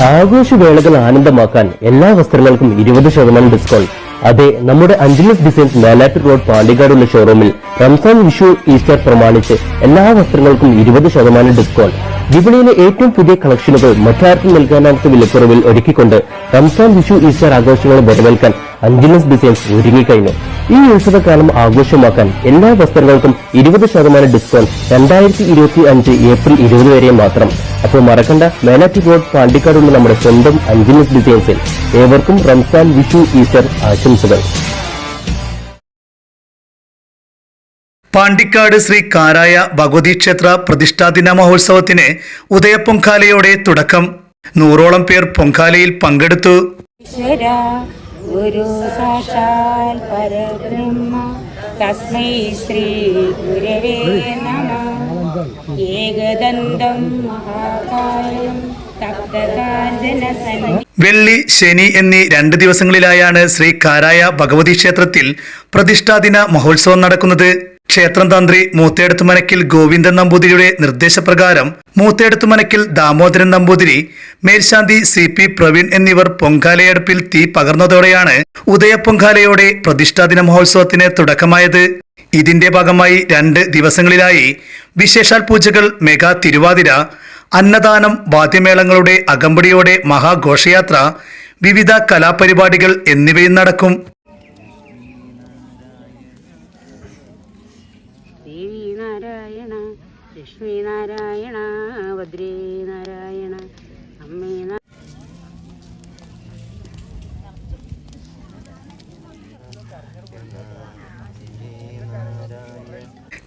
ആഘോഷവേളകൾ ആനന്ദമാക്കാൻ എല്ലാ വസ്ത്രങ്ങൾക്കും ഇരുപത് ശതമാനം ഡിസ്കൗണ്ട് അതെ നമ്മുടെ അഞ്ജലിസ് ഡിസൈൻസ് മേലാറ്റൂർ റോഡ് പാണ്ടിക്കാടുള്ള ഷോറൂമിൽ റംസാൻ വിഷു ഈസ്റ്റർ പ്രമാണിച്ച് എല്ലാ വസ്ത്രങ്ങൾക്കും ഇരുപത് ശതമാനം ഡിസ്കൗണ്ട് വിപണിയിലെ ഏറ്റവും പുതിയ കളക്ഷനുകൾ മറ്റാർക്കും നൽകാനാത്ത വിലക്കുറവിൽ ഒരുക്കിക്കൊണ്ട് റംസാൻ വിഷു ഈസ്റ്റർ ആഘോഷങ്ങൾ വരവേൽക്കാൻ അഞ്ജലിസ് ഡിസൈൻസ് ഒരുങ്ങിക്കഴിഞ്ഞു. ഈ ഉത്സവകാലം ആഘോഷമാക്കാൻ എല്ലാ വസ്ത്രങ്ങൾക്കും ഇരുപത് ശതമാനം ഡിസ്കൗണ്ട് രണ്ടായിരത്തി ഇരുപത്തി അഞ്ച് ഏപ്രിൽ ഇരുപത് വരെ മാത്രം. അപ്പോൾ മറക്കണ്ട മേനാറ്റി റോഡ് പാണ്ടിക്കാടുള്ള നമ്മുടെ സ്വന്തം അഞ്ചിനസ് ഡിസൈൻസിൽ ഏവർക്കും റംസാൻ വിഷു ഈസ്റ്റർ ആശംസകൾ. പാണ്ടിക്കാട് ശ്രീ കാരായ ഭഗവതി ക്ഷേത്ര പ്രതിഷ്ഠാദിന മഹോത്സവത്തിന് ഉദയപ്പൊങ്കാലയോടെ തുടക്കം. നൂറോളം പേർ പൊങ്കാലയിൽ പങ്കെടുത്തു. ഈശ്വര ഗുരു സാക്ഷാൽ പരബ്രഹ്മ. തസ്മൈ ശ്രീ ഗുരവേ വെള്ളി ശനി എന്നീ രണ്ട് ദിവസങ്ങളിലായാണ് ശ്രീ കാരായ ഭഗവതി ക്ഷേത്രത്തിൽ പ്രതിഷ്ഠാദിന മഹോത്സവം നടക്കുന്നത്. ക്ഷേത്രം തന്ത്രി മൂത്തേടത്ത് മനക്കിൽ ഗോവിന്ദൻ നമ്പൂതിരിയുടെ നിർദ്ദേശപ്രകാരം മൂത്തേടത്ത് മനക്കിൽ ദാമോദരൻ നമ്പൂതിരി മേൽശാന്തി സി പി പ്രവീൺ എന്നിവർ പൊങ്കാലയടുപ്പിൽ തീ പകർന്നതോടെയാണ് ഉദയപൊങ്കാലയോടെ പ്രതിഷ്ഠാദിന മഹോത്സവത്തിന് തുടക്കമായത്. ഇതിന്റെ ഭാഗമായി രണ്ട് ദിവസങ്ങളിലായി വിശേഷാൽ പൂജകൾ മെഗാ തിരുവാതിര അന്നദാനം വാദ്യമേളങ്ങളുടെ അകമ്പടിയോടെ മഹാഘോഷയാത്ര വിവിധ കലാപരിപാടികൾ എന്നിവയും നടക്കും. ശ്രീനാരായണ നാരായണ ലക്ഷ്മി നാരായണ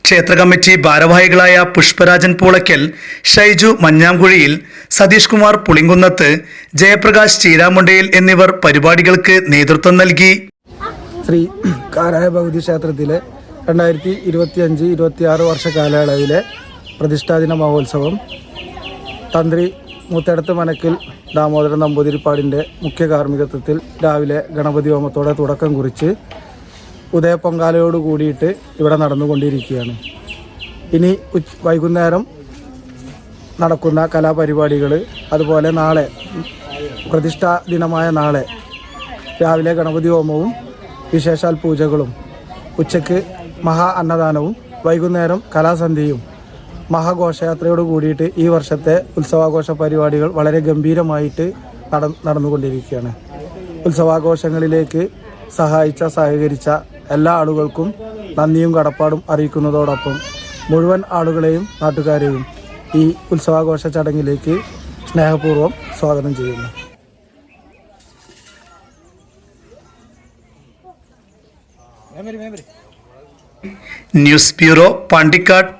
ക്ഷേത്ര കമ്മിറ്റി ഭാരവാഹികളായ പുഷ്പരാജൻ പൂളയ്ക്കൽ ഷൈജു മഞ്ഞാംകുഴിയിൽ സതീഷ് കുമാർ പുളിങ്കുന്നത്ത് ജയപ്രകാശ് ചീരാമുണ്ടയിൽ എന്നിവർ പരിപാടികൾക്ക് നേതൃത്വം നൽകി. ശ്രീ കാരായ ഭഗവതി ക്ഷേത്രത്തിലെ രണ്ടായിരത്തി ഇരുപത്തി അഞ്ച് ഇരുപത്തി ആറ് വർഷ കാലയളവിലെ പ്രതിഷ്ഠാദിന മഹോത്സവം തന്ത്രി മൂത്തടത്ത് മനക്കിൽ ദാമോദരൻ നമ്പൂതിരിപ്പാടിന്റെ മുഖ്യ കാർമ്മികത്വത്തിൽ രാവിലെ ഗണപതി ഹോമത്തോടെ തുടക്കം കുറിച്ച് ഉദയപ്പൊങ്കാലയോട് കൂടിയിട്ട് ഇവിടെ നടന്നുകൊണ്ടിരിക്കുകയാണ്. ഇനി വൈകുന്നേരം നടക്കുന്ന കലാപരിപാടികൾ അതുപോലെ നാളെ പ്രതിഷ്ഠാ ദിനമായ നാളെ രാവിലെ ഗണപതി ഹോമവും വിശേഷാൽ പൂജകളും ഉച്ചയ്ക്ക് മഹാ അന്നദാനവും വൈകുന്നേരം കലാസന്ധ്യയും മഹാഘോഷയാത്രയോട് കൂടിയിട്ട് ഈ വർഷത്തെ ഉത്സവാഘോഷ പരിപാടികൾ വളരെ ഗംഭീരമായിട്ട് നട നടന്നുകൊണ്ടിരിക്കുകയാണ്. ഉത്സവാഘോഷങ്ങളിലേക്ക് സഹായിച്ച സഹകരിച്ച എല്ലാ ആളുകൾക്കും നന്ദിയും കടപ്പാടും അറിയിക്കുന്നതോടൊപ്പം മുഴുവൻ ആളുകളെയും നാട്ടുകാരെയും ഈ ഉത്സവാഘോഷ ചടങ്ങിലേക്ക് സ്നേഹപൂർവം സ്വാഗതം ചെയ്യുന്നു. News bureau Pandikkad